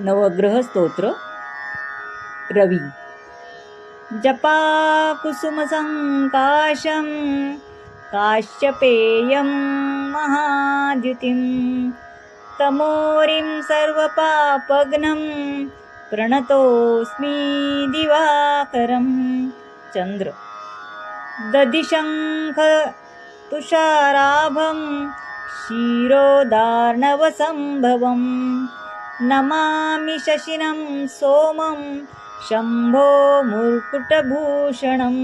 नवग्रह स्तोत्र रवी. जपा कुसुमसङ्काशं काश्यपेयं महाद्युतिं तमोरिं सर्वपापघ्नं प्रणतोऽस्मि दिवाकरं चन्द्र. दधिशङ्ख तुषाराभं क्षीरोदार्णवसम्भवम् नमामि शशिनं सोमं शम्भो मुर्कुटभूषणं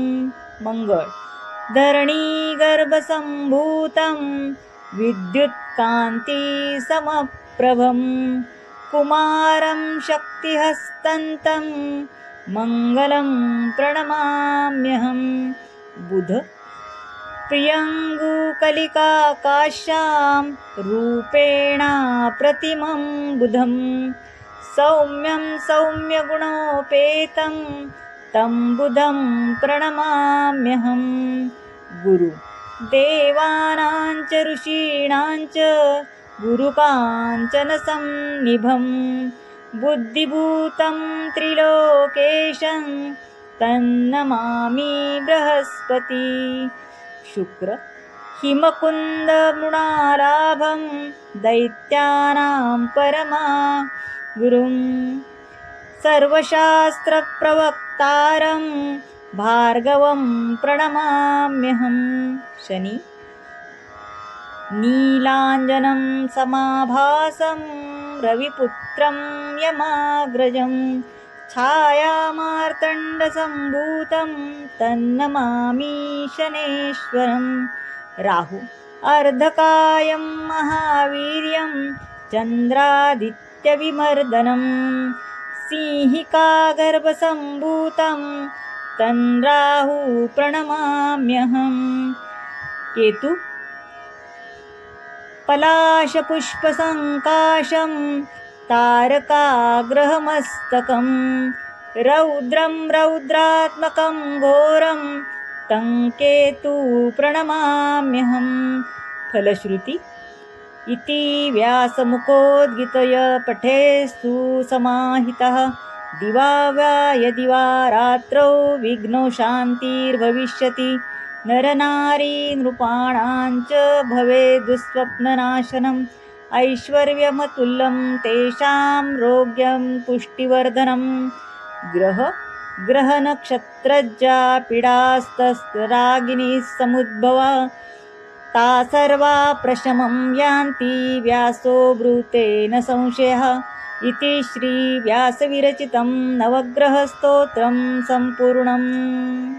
मङ्गळ धरणीगर्भसम्भूतं विद्युत्कान्तिसमप्रभं कुमारं शक्तिहस्तन्तं मङ्गलं प्रणमाम्यहं। बुध प्रियङ्गुकलिकाकाश्यां रूपेणा प्रतिमं बुधं सौम्यं सौम्यगुणोपेतं तं बुधं प्रणमाम्यहं। गुरु देवानां च ऋषीणां च गुरुकाञ्चनसन्निभं बुद्धिभूतं त्रिलोकेशं तन्नमामि बृहस्पति। शुक्र। हिमकुन्दमृणालाभं दैत्यानां परमा। गुरुं सर्वशास्त्रप्रवक्तारं भार्गवं प्रणमाम्यहं। शनि नीलाञ्जनं समाभासं रविपुत्रं यमाग्रजं छायामार्तण्डसम्भूतं तन्नमामि शनेश्वरं राहु अर्धकायं महावीर्यं चन्द्रादित्यविमर्दनं सिंहिकागर्भसम्भूतं तन्राहु प्रणमाम्यहं। केतु पलाशपुष्पसङ्काशं तारकाग्रहमस्तकं रौद्रं रौद्रात्मकं घोरं तं केतु प्रणमाम्यहं। फलश्रुति इति व्यासमुखोद्गितय पठेस्तु समाहितः। दिवा वा यदि वा रात्रौ विघ्नो शान्तिर्भविष्यति। नरनारी नृपाणां च भवेदुःस्वप्ननाशनम् ऐश्वर्यमतुल्यं तेषां रोग्यं पुष्टिवर्धनं। ग्रह ग्रहनक्षत्रज्जा पीडास्तरागिनी समुद्भव। ता सर्वा प्रशमं यान्ति व्यासो ब्रूते न संशयः। इति श्रीव्यासविरचितं नवग्रहस्तोत्रं सम्पूर्णम्।